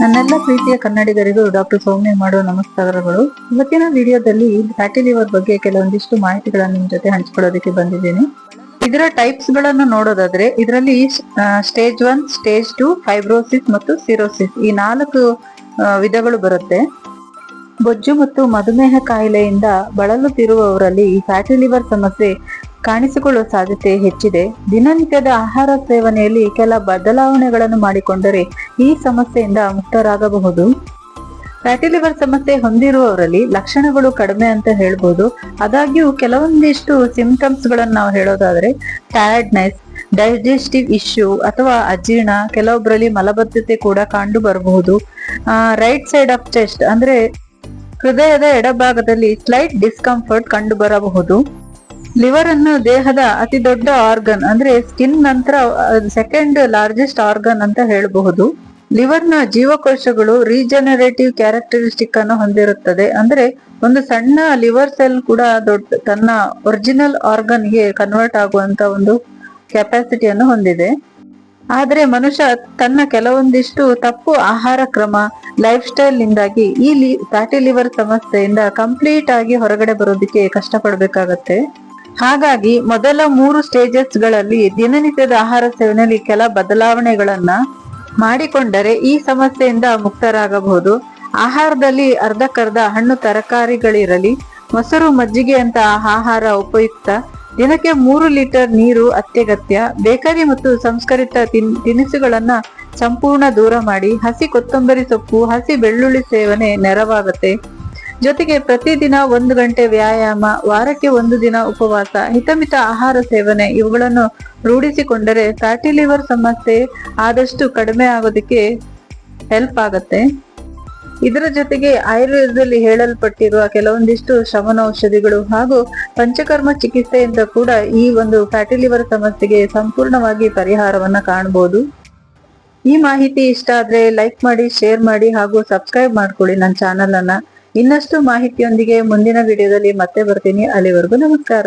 ನನ್ನೆಲ್ಲ ಪ್ರೀತಿಯ ಕನ್ನಡಿಗರಿಗೂ ಡಾಕ್ಟರ್ ಸೌಮ್ಯ ಮಾಡುವ ನಮಸ್ಕಾರಗಳು. ಇವತ್ತಿನ ವಿಡಿಯೋದಲ್ಲಿ ಫ್ಯಾಟಿ ಲಿವರ್ ಬಗ್ಗೆ ಕೆಲವೊಂದಿಷ್ಟು ಮಾಹಿತಿಗಳನ್ನು ನಿಮ್ಮ ಜೊತೆ ಹಂಚಿಕೊಳ್ಳೋದಕ್ಕೆ ಬಂದಿದ್ದೀನಿ. ಇದರ ಟೈಪ್ಸ್ಗಳನ್ನು ನೋಡೋದಾದ್ರೆ, ಇದರಲ್ಲಿ stage one stage two fibrosis ಮತ್ತು ಸಿರೋಸಿಸ್ ಈ ನಾಲ್ಕು ವಿಧಗಳು ಬರುತ್ತೆ. ಬೊಜ್ಜು ಮತ್ತು ಮಧುಮೇಹ ಕಾಯಿಲೆಯಿಂದ ಬಳಲುತ್ತಿರುವವರಲ್ಲಿ ಈ ಫ್ಯಾಟಿ ಲಿವರ್ ಸಮಸ್ಯೆ ಕಾಣಿಸಿಕೊಳ್ಳುವ ಸಾಧ್ಯತೆ ಹೆಚ್ಚಿದೆ. ದಿನನಿತ್ಯದ ಆಹಾರ ಸೇವನೆಯಲ್ಲಿ ಕೆಲ ಬದಲಾವಣೆಗಳನ್ನು ಮಾಡಿಕೊಂಡರೆ ಈ ಸಮಸ್ಯೆಯಿಂದ ಮುಕ್ತರಾಗಬಹುದು. ಫ್ಯಾಟಿ ಲಿವರ್ ಸಮಸ್ಯೆ ಹೊಂದಿರುವವರಲ್ಲಿ ಲಕ್ಷಣಗಳು ಕಡಿಮೆ ಅಂತ ಹೇಳ್ಬೋದು. ಆದಾಗ್ಯೂ ಕೆಲವೊಂದಿಷ್ಟು ಸಿಂಪ್ಟಮ್ಸ್ಗಳನ್ನು ನಾವು ಹೇಳೋದಾದ್ರೆ ಟಯರ್ಡ್ನೆಸ್ ಡೈಜೆಸ್ಟಿವ್ ಇಶ್ಯೂ ಅಥವಾ ಅಜೀರ್ಣ ಕೆಲವೊಬ್ಬರಲ್ಲಿ ಮಲಬದ್ಧತೆ ಕೂಡ ಕಂಡು ಬರಬಹುದು. ರೈಟ್ ಸೈಡ್ ಆಫ್ ಚೆಸ್ಟ್ ಅಂದ್ರೆ ಹೃದಯದ ಎಡಭಾಗದಲ್ಲಿ ಸ್ಲೈಟ್ ಡಿಸ್ಕಂಫರ್ಟ್ ಕಂಡು ಬರಬಹುದು. ಲಿವರ್ ಅನ್ನು ದೇಹದ ಅತಿ ದೊಡ್ಡ ಆರ್ಗನ್ ಅಂದ್ರೆ ಸ್ಕಿನ್ ನಂತರ ಸೆಕೆಂಡ್ ಲಾರ್ಜೆಸ್ಟ್ ಆರ್ಗನ್ ಅಂತ ಹೇಳಬಹುದು. ಲಿವರ್ನ ಜೀವಕೋಶಗಳು ರೀಜನರೇಟಿವ್ ಕ್ಯಾರೆಕ್ಟರಿಸ್ಟಿಕ್ ಅನ್ನು ಹೊಂದಿರುತ್ತದೆ. ಅಂದ್ರೆ ಒಂದು ಸಣ್ಣ ಲಿವರ್ ಸೆಲ್ ಕೂಡ ದೊಡ್ಡ, ತನ್ನ ಒರಿಜಿನಲ್ ಆರ್ಗನ್ಗೆ ಕನ್ವರ್ಟ್ ಆಗುವಂತ ಒಂದು ಕೆಪಾಸಿಟಿಯನ್ನು ಹೊಂದಿದೆ. ಆದರೆ ಮನುಷ್ಯ ತನ್ನ ಕೆಲವೊಂದಿಷ್ಟು ತಪ್ಪು ಆಹಾರ ಕ್ರಮ ಲೈಫ್ ಸ್ಟೈಲ್ ನಿಂದಾಗಿ ಈ ಫ್ಯಾಟಿ ಲಿವರ್ ಸಮಸ್ಯೆಯಿಂದ ಕಂಪ್ಲೀಟ್ ಆಗಿ ಹೊರಗಡೆ ಬರೋದಕ್ಕೆ ಕಷ್ಟಪಡ್ಬೇಕಾಗತ್ತೆ. ಹಾಗಾಗಿ ಮೊದಲ ಮೂರು ಸ್ಟೇಜಸ್ಗಳಲ್ಲಿ ದಿನನಿತ್ಯದ ಆಹಾರ ಸೇವನೆಯಲ್ಲಿ ಕೆಲ ಬದಲಾವಣೆಗಳನ್ನ ಮಾಡಿಕೊಂಡರೆ ಈ ಸಮಸ್ಯೆಯಿಂದ ಮುಕ್ತರಾಗಬಹುದು. ಆಹಾರದಲ್ಲಿ ಅರ್ಧಕ್ಕರ್ಧ ಹಣ್ಣು ತರಕಾರಿಗಳಿರಲಿ, ಮೊಸರು, ಮಜ್ಜಿಗೆ ಅಂತ ಆಹಾರ ಉಪಯುಕ್ತ. ದಿನಕ್ಕೆ ಮೂರು ಲೀಟರ್ ನೀರು ಅತ್ಯಗತ್ಯ. ಬೇಕರಿ ಮತ್ತು ಸಂಸ್ಕರಿತ ತಿನ್, ತಿನಿಸುಗಳನ್ನ ಸಂಪೂರ್ಣ ದೂರ ಮಾಡಿ, ಹಸಿ ಕೊತ್ತಂಬರಿ ಸೊಪ್ಪು, ಹಸಿ ಬೆಳ್ಳುಳ್ಳಿ ಸೇವನೆ ನೆರವಾಗುತ್ತೆ. ಜೊತೆಗೆ ಪ್ರತಿದಿನ ಒಂದು ಗಂಟೆ ವ್ಯಾಯಾಮ, ವಾರಕ್ಕೆ ಒಂದು ದಿನ ಉಪವಾಸ, ಹಿತಮಿತ ಆಹಾರ ಸೇವನೆ, ಇವುಗಳನ್ನು ರೂಢಿಸಿಕೊಂಡರೆ ಫ್ಯಾಟಿ ಲಿವರ್ ಸಮಸ್ಯೆ ಆದಷ್ಟು ಕಡಿಮೆ ಆಗೋದಕ್ಕೆ ಹೆಲ್ಪ್ ಆಗತ್ತೆ. ಇದರ ಜೊತೆಗೆ ಆಯುರ್ವೇದದಲ್ಲಿ ಹೇಳಲ್ಪಟ್ಟಿರುವ ಕೆಲವೊಂದಿಷ್ಟು ಶಮನೌಷಧಿಗಳು ಹಾಗೂ ಪಂಚಕರ್ಮ ಚಿಕಿತ್ಸೆಯಿಂದ ಕೂಡ ಈ ಒಂದು ಫ್ಯಾಟಿ ಲಿವರ್ ಸಮಸ್ಯೆಗೆ ಸಂಪೂರ್ಣವಾಗಿ ಪರಿಹಾರವನ್ನ ಕಾಣಬಹುದು ಈ ಮಾಹಿತಿ ಇಷ್ಟ ಆದ್ರೆ ಲೈಕ್ ಮಾಡಿ ಶೇರ್ ಮಾಡಿ ಹಾಗೂ ಸಬ್ಸ್ಕ್ರೈಬ್ ಮಾಡ್ಕೊಳ್ಳಿ ನನ್ನ ಚಾನಲ್ ಅನ್ನ. ಇನ್ನಷ್ಟು ಮಾಹಿತಿಯೊಂದಿಗೆ ಮುಂದಿನ ವಿಡಿಯೋದಲ್ಲಿ ಮತ್ತೆ ಬರ್ತೀನಿ. ಅಲ್ಲಿವರೆಗೂ ನಮಸ್ಕಾರ.